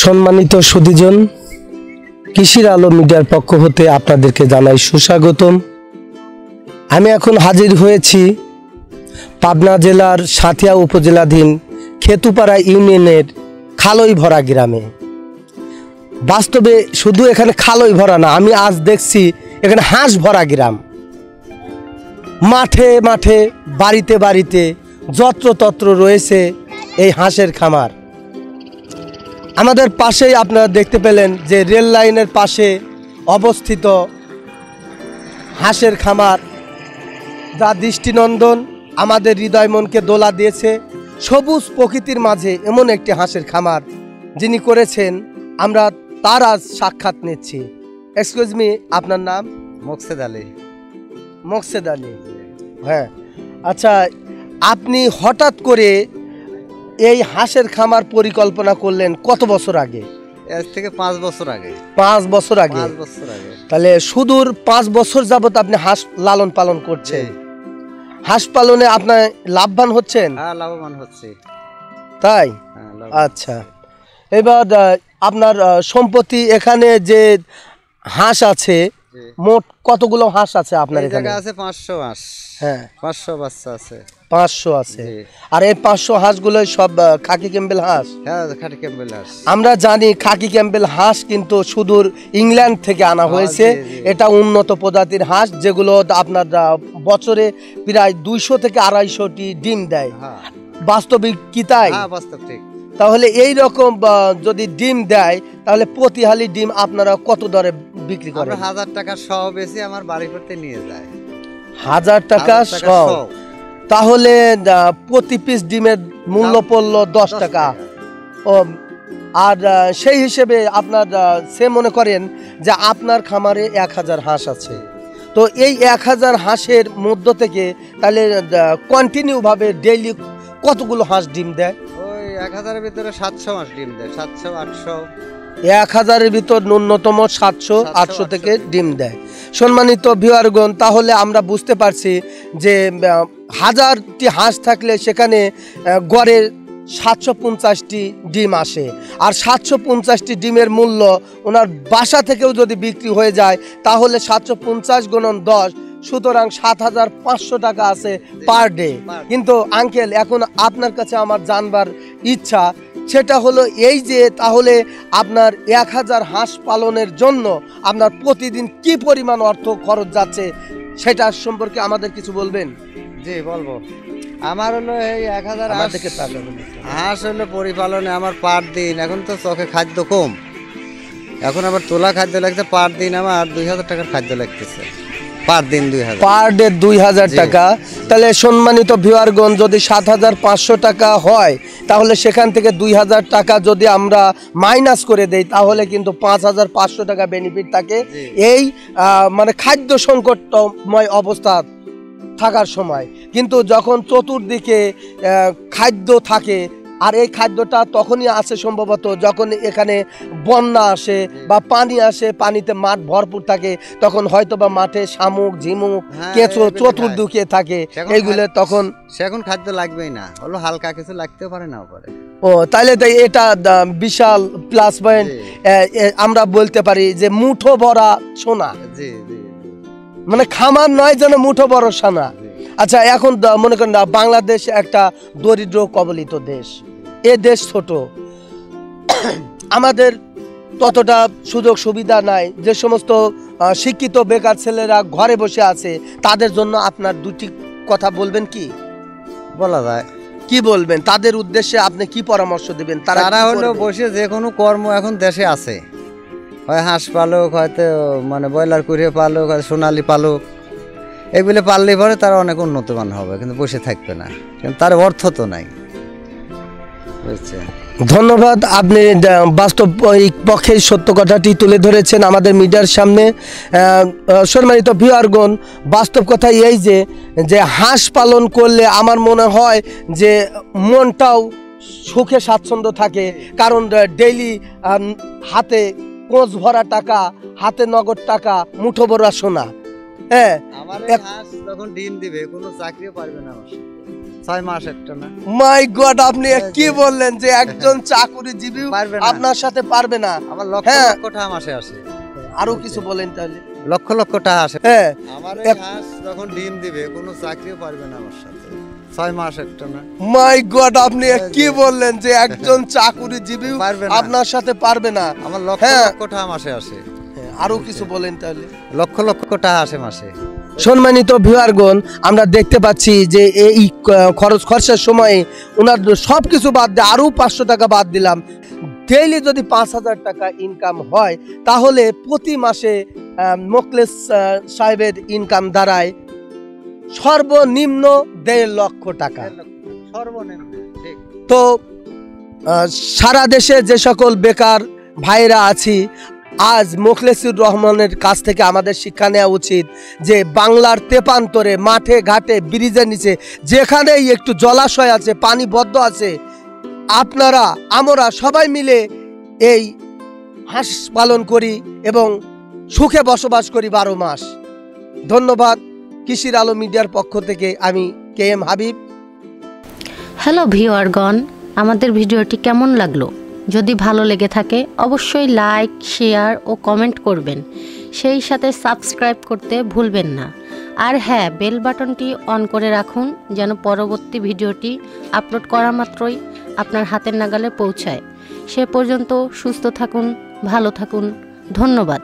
সম্মানিত সুদীজন কৃষির আলো মিডিয়ার পক্ষ হতে আপনাদেরকে জানাই সুস্বাগতম। আমি এখন হাজির হয়েছি পাবনা জেলার সাঁথিয়া উপজেলাধীন খেতুপাড়া ইউনিয়নের খালই ভরা গ্রামে। বাস্তবে শুধু এখানে খালই ভরা না, আমি আজ দেখছি এখানে হাঁস ভরা গ্রাম। মাঠে মাঠে, বাড়িতে বাড়িতে যত্রতত্র রয়েছে এই হাঁসের খামার। আমাদের পাশেই আপনারা দেখতে পেলেন যে রেল লাইনের পাশে অবস্থিত হাঁসের খামার। যা দৃষ্টিনন্দন আমাদের হৃদয় মনকে দোলা দিয়েছে। সবুজ প্রকৃতির মাঝে এমন একটি হাঁসের খামার যিনি করেছেন আমরা তার আজ সাক্ষাৎ নিচ্ছি। এক্সকিউজ মি আপনার নাম? মোকসেদ আলী। মোকসেদ আলী। হ্যাঁ। আচ্ছা আপনি হঠাৎ করে এই হাঁসের খামার পরিকল্পনা করলেন কত বছর আগে? আজ থেকে পাঁচ বছর আগে। পাঁচ বছর আগে? পাঁচ বছর আগে। তাহলে সুদূর পাঁচ বছর যাবত আপনি হাঁস লালন পালন করছেন। হাঁস পালনে আপনার লাভবান হচ্ছেন? হ্যাঁ লাভবান হচ্ছে। তাই? হ্যাঁ আচ্ছা। এবার আপনার সম্পত্তি এখানে যে হাঁস আছে। মোট কতগুলো হাঁস আছে আপনার এখানে? আছে পাঁচশো হাঁস। হ্যাঁ। পাঁচশো বাচ্চা আছে। পাঁচশো আছে। জি। আর এই পাঁচশো হাঁসগুলো সব খাকি ক্যাম্বেল হাঁস? হ্যাঁ খাটি ক্যাম্বেল হাঁস। আমরা জানি খাকি ক্যাম্বেল হাঁস কিন্তু সুদূর ইংল্যান্ড থেকে আনা হয়েছে। এটা উন্নত প্রজাতির হাঁস যেগুলো আপনার বছরে প্রায় দুইশো থেকে আড়াইশোটি ডিম দেয়। হ্যাঁ। বাস্তবিক কি তাই? হ্যাঁ বাস্তব ঠিক। তাহলে এই রকম যদি ডিম দেয় তাহলে প্রতি হালি ডিম আপনারা কত দরে বিক্রি করেন? হাজার টাকার সহ বেশি আমার বাড়ি করতে নিয়ে যায়। হাজার টাকা টাকা সহ। তাহলে প্রতি পিস ডিমের মূল্য পড়ল দশ টাকা। ও আর সেই হিসেবে আপনার সে মনে করেন যে আপনার খামারে এক হাজার হাঁস আছে। তো এই এক হাজার হাঁসের মধ্য থেকে তাহলে কন্টিনিউ ভাবে ডেইলি কতগুলো হাঁস ডিম দেয়? ওই এক হাজারের ভিতরে সাতশো মাস ডিম দেয় সাতশো আটশো। এক হাজারের ভিতর ন্যূনতম সাতশো আটশো থেকে ডিম দেয়। সম্মানিত ভিওয়ারগণ তাহলে আমরা বুঝতে পারছি যে হাজারটি হাঁস থাকলে সেখানে গড়ের সাতশো পঞ্চাশটি ডিম আসে। আর সাতশো পঞ্চাশটি ডিমের মূল্য ওনার বাসা থেকেও যদি বিক্রি হয়ে যায় তাহলে সাতশো পঞ্চাশ গুণন দশ সুতরাং সাত হাজার পাঁচশো টাকা আছে পার ডে। কিন্তু আঙ্কেল এখন আপনার কাছে আমার জানবার ইচ্ছা সেটা হলো এই যে তাহলে আপনার এক হাজার হাঁস পালনের জন্য আপনার প্রতিদিন কি পরিমাণ অর্থ খরচ যাচ্ছে সেটা সম্পর্কে আমাদের কিছু বলবেন? জি বলব। আমার হলো এই এক হাজার হাঁস হলো পরিপালনে আমার পার দিন। এখন তো চোখে খাদ্য কম। এখন আবার তোলা খাদ্য লাগছে পার দিন আমার দুই হাজার টাকার খাদ্য লাগতেছে। পার দিন দুই পার ডে দুই হাজার টাকা। তাহলে সম্মানিত ভিউয়ারগণ যদি সাত হাজার পাঁচশো টাকা হয় তাহলে সেখান থেকে দুই হাজার টাকা যদি আমরা মাইনাস করে দেই তাহলে কিন্তু পাঁচ হাজার পাঁচশো টাকা বেনিফিট থাকে। এই মানে খাদ্য সংকটময় অবস্থা থাকার সময়। কিন্তু যখন চতুর্দিকে খাদ্য থাকে আর এই খাদ্যটা তখনই আসে সম্ভবত যখন এখানে বন্যা আসে বা পানি আসে পানিতে মাঠ ভরপুর থাকে তখন হয়তো বা মাঠে শামুক ঝিমুক হ্যাঁ, কেঁচো চতুর্দিকে থাকে। সেখন এইগুলো তখন সে এখন খাদ্য লাগবেই না। হলো হালকা কিছু লাগতেও পারে না পারে। ও তাইলে তাই এটা বিশাল প্লাস পয়েন্ট আমরা বলতে পারি যে মুঠো ভরা সোনা। জি জি মানে খামার নয় যেন মুঠো বড় সোনা। আচ্ছা এখন মনে করেন বাংলাদেশ একটা দরিদ্র কবলিত দেশ। এ দেশ ছোট। আমাদের ততটা সুযোগ সুবিধা নাই। যে সমস্ত শিক্ষিত বেকার ছেলেরা ঘরে বসে আছে তাদের জন্য আপনার দুটি কথা বলবেন কি? বলা যায়। কি বলবেন? তাদের উদ্দেশ্যে আপনি কি পরামর্শ দিবেন? তারা হলো বসে যে কোনো কর্ম এখন দেশে আছে। হয় হাঁস পালক হয়তো মানে ব্রয়লার কুড়িয়ে পালক হয় সোনালি পালক। এগুলো পাললে পরে তারা অনেক উন্নতমান হবে কিন্তু বসে থাকবে না। কিন্তু তার অর্থ তো নাই। ধন্যবাদ আপনি বাস্তব পক্ষে সত্য কথাটি তুলে ধরেছেন আমাদের মিডিয়ার সামনে। সম্মানিত ভিউয়ারগণ বাস্তব কথা এই যে যে হাঁস পালন করলে আমার মনে হয় যে মনটাও সুখে স্বাচ্ছন্দ্য থাকে। কারণ ডেইলি হাতে কোচ ভরা টাকা হাতে নগদ টাকা মুঠো ভরা সোনা। হ্যাঁ আমার হাঁস যখন ডিম দিবে কোনো চাকরিও পারবে না। ছয় মাস একটা না। মাই গড আপনি কি বললেন যে একজন চাকুরিজীবী আপনার সাথে পারবে না? আমার লক্ষ হ্যাঁ। লক্ষ টাকা মাসে আসে। আরও কিছু বলেন তাহলে। লক্ষ লক্ষ টাকা আসে। হ্যাঁ। আমার যখন ডিম দিবে কোনো চাকরিও পারবে না আমার সাথে। ছয় মাস একটা না। মাই গড আপনি কি বললেন যে একজন চাকুরিজীবী আপনার সাথে পারবে না? আমার লক্ষ হ্যাঁ। লক্ষ টাকা মাসে আসে। হ্যাঁ, আরও কিছু বলেন তাহলে। লক্ষ লক্ষ টাকা আসে মাসে। সম্মানিত ভিউয়ারগণ আমরা দেখতে পাচ্ছি যে এই খরচ খরচার সময়ে ওনার সব কিছু বাদ দিয়ে আরও পাঁচশো টাকা বাদ দিলাম। ডেইলি যদি পাঁচ হাজার টাকা ইনকাম হয় তাহলে প্রতি মাসে মোকলেস সাহেবের ইনকাম দাঁড়ায় সর্বনিম্ন দেড় লক্ষ টাকা। সর্বনিম্ন তো সারা দেশে যে সকল বেকার ভাইরা আছি আজ মোখলেসুর রহমানের কাছ থেকে আমাদের শিক্ষা নেওয়া উচিত যে বাংলার তেপান্তরে, মাঠে, ঘাটে, ব্রিজের নিচে, যেখানেই একটু জলাশয় আছে পানি বদ্ধ আছে, আপনারা, আমরা সবাই মিলে এই হাঁস পালন করি এবং সুখে বসবাস করি বারো মাস। ধন্যবাদ কৃষির আলো মিডিয়ার পক্ষ থেকে আমি কে এম হাবিব। হ্যালো ভিওয়ারগণ আমাদের ভিডিওটি কেমন লাগল? যদি ভালো লেগে থাকে, অবশ্যই লাইক শেয়ার ও কমেন্ট করবেন। সেই সাথে সাবস্ক্রাইব করতে ভুলবেন না। আর হ্যাঁ বেল বাটনটি অন করে রাখুন, যেন পরবর্তী ভিডিওটি আপলোড করা মাত্রই আপনার হাতের নাগালে পৌঁছায়। সে পর্যন্ত সুস্থ থাকুন, ভালো থাকুন, ধন্যবাদ।